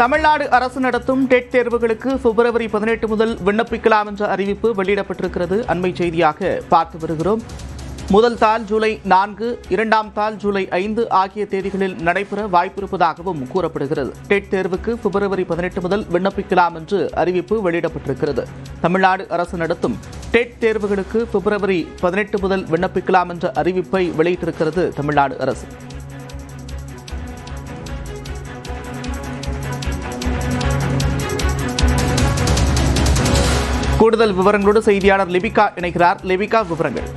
தமிழ்நாடு அரசு நடத்தும் டெட் தேர்வுகளுக்கு பிப்ரவரி பதினெட்டு முதல் விண்ணப்பிக்கலாம் என்ற அறிவிப்பு வெளியிடப்பட்டிருக்கிறது. அண்மை செய்தியாக பார்த்து வருகிறோம். முதல் தாள் ஜூலை நான்கு இரண்டாம் தாள் ஜூலை ஐந்து ஆகிய தேதிகளில் நடைபெற வாய்ப்பிருப்பதாகவும் கூறப்படுகிறது. டெட் தேர்வுக்கு பிப்ரவரி பதினெட்டு முதல் விண்ணப்பிக்கலாம் என்று அறிவிப்பு வெளியிடப்பட்டிருக்கிறது. தமிழ்நாடு அரசு நடத்தும் டெட் தேர்வுகளுக்கு பிப்ரவரி பதினெட்டு முதல் விண்ணப்பிக்கலாம் என்ற அறிவிப்பை வெளியிட்டிருக்கிறது தமிழ்நாடு அரசு. கூடுதல் விவரங்களோடு செய்தியாளர் லிபிகா இணைகிறார். லிபிகா விவரங்கள்.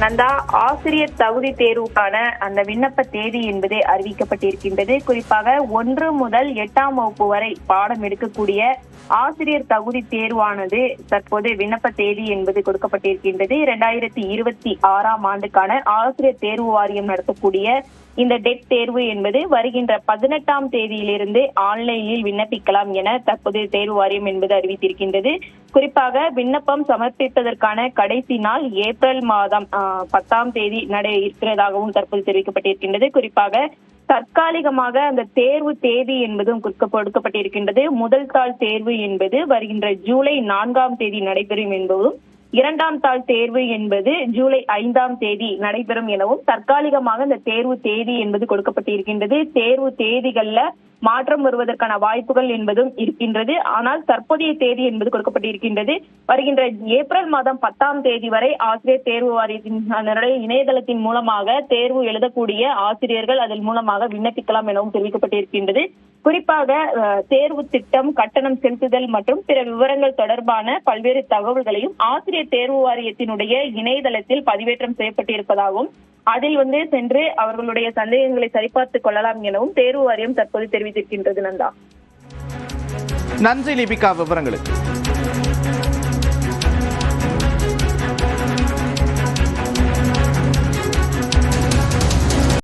நந்தா ஆசிரியர் தகுதி தேர்வுக்கான அந்த விண்ணப்ப தேதி என்பது அறிவிக்கப்பட்டிருக்கின்றது. குறிப்பாக ஒன்று முதல் எட்டாம் வகுப்பு வரை பாடம் எடுக்கக்கூடிய ஆசிரியர் தகுதி தேர்வானது தற்போது விண்ணப்ப தேதி என்பது கொடுக்கப்பட்டிருக்கின்றது. இரண்டாயிரத்தி இருபத்தி ஆறாம் ஆண்டுக்கான ஆசிரியர் தேர்வு வாரியம் நடத்தக்கூடிய இந்த டெட் தேர்வு என்பது வருகின்ற பதினெட்டாம் தேதியிலிருந்து ஆன்லைனில் விண்ணப்பிக்கலாம் என தற்போது தேர்வு வாரியம் என்பது அறிவித்திருக்கின்றது. குறிப்பாக விண்ணப்பம் சமர்ப்பிப்பதற்கான கடைசி நாள் ஏப்ரல் மாதம் ஆஹ், பத்தாம் தேதி நடை இருக்கிறதாகவும் தற்போது தெரிவிக்கப்பட்டிருக்கின்றது. குறிப்பாக தற்காலிகமாக அந்த தேர்வு தேதி என்பதும் கொடுக்க- கொடுக்கப்பட்டிருக்கின்றது. முதல் தாள் தேர்வு என்பது வருகின்ற ஜூலை நான்காம் தேதி நடைபெறும் என்பதும் இரண்டாம் தாள் தேர்வு என்பது ஜூலை ஐந்தாம் தேதி நடைபெறும் எனவும் தற்காலிகமாக இந்த தேர்வு தேதி என்பது கொடுக்கப்பட்டிருக்கின்றது. தேர்வு தேதிகள்ல மாற்றம் வருவதற்கான வாய்ப்புகள் என்பதும் இருக்கின்றது. ஆனால் தற்போதைய தேதி என்பது கொடுக்கப்பட்டிருக்கின்றது. வருகின்ற ஏப்ரல் மாதம் பத்தாம் தேதி வரை ஆசிரியர் தேர்வு வாரியத்தின் இணையதளத்தின் மூலமாக தேர்வு எழுதக்கூடிய ஆசிரியர்கள் அதன் மூலமாக விண்ணப்பிக்கலாம் எனவும் தெரிவிக்கப்பட்டிருக்கின்றது. குறிப்பாக அஹ், தேர்வு திட்டம் கட்டணம் செலுத்துதல் மற்றும் பிற விவரங்கள் தொடர்பான பல்வேறு தகவல்களையும் ஆசிரியர் தேர்வு வாரியத்தினுடைய இணையதளத்தில் பதிவேற்றம் செய்யப்பட்டிருப்பதாகவும் அதில் வந்து சென்று அவர்களுடைய சந்தேகங்களை சரிபார்த்துக் கொள்ளலாம் எனவும் தேர்வு வாரியம் தற்போது தெரிவித்திருக்கின்றது நந்தா. நன்றி லிபிகா விவரங்களுக்கு.